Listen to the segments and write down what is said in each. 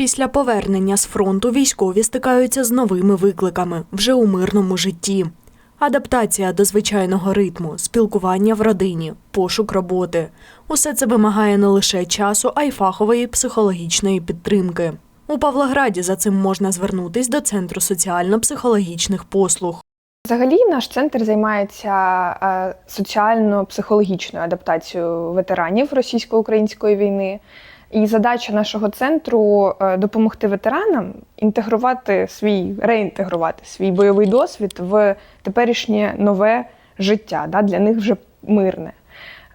Після повернення з фронту військові стикаються з новими викликами вже у мирному житті. Адаптація до звичайного ритму, спілкування в родині, пошук роботи. Усе це вимагає не лише часу, а й фахової психологічної підтримки. У Павлограді за цим можна звернутись до Центру соціально-психологічних послуг. Взагалі, наш центр займається е, соціально-психологічною адаптацією ветеранів російсько-української війни. І задача нашого центру е, допомогти ветеранам інтегрувати свій, реінтегрувати свій бойовий досвід в теперішнє нове життя, да, для них вже мирне.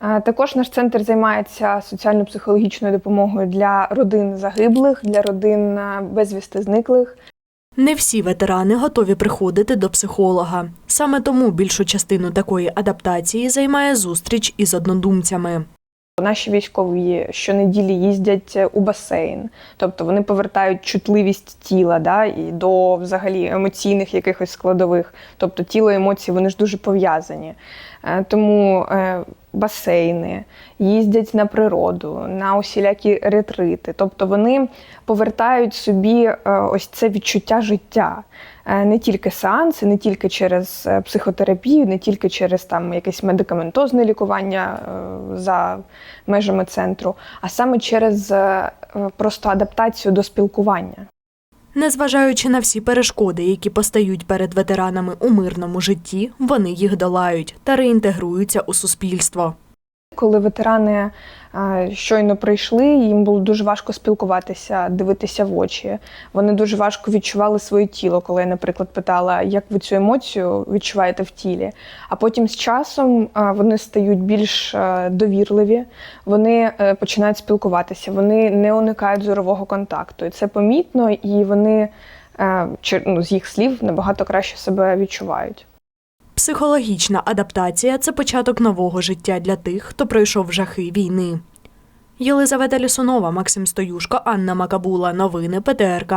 Е, Також наш центр займається соціально-психологічною допомогою для родин загиблих, для родин е, безвісти зниклих. Не всі ветерани готові приходити до психолога. Саме тому більшу частину такої адаптації займає зустріч із однодумцями. Наші військові щонеділі їздять у басейн, тобто вони повертають чутливість тіла да, і до взагалі емоційних якихось складових. Тобто тіло емоції вони ж дуже пов'язані. Е, Тому е, басейни їздять на природу, на усілякі ретрити. Тобто вони повертають собі е, ось це відчуття життя. Е, Не тільки сеанси, не тільки через е, психотерапію, не тільки через там якесь медикаментозне лікування за межами центру, а саме через просто адаптацію до спілкування. Незважаючи на всі перешкоди, які постають перед ветеранами у мирному житті, вони їх долають та реінтегруються у суспільство. Коли ветерани е, щойно прийшли, їм було дуже важко спілкуватися, дивитися в очі. Вони дуже важко відчували своє тіло, коли я, наприклад, питала, як ви цю емоцію відчуваєте в тілі. А потім з часом е, вони стають більш е, довірливі, вони починають спілкуватися, вони не уникають зорового контакту. І це помітно, і вони ну, з їх слів набагато краще себе відчувають. Психологічна адаптація це початок нового життя для тих, хто пройшов жахи війни. Єлизавета Лісунова, Максим Стоюшко, Анна Макабула. Новини ПТРК.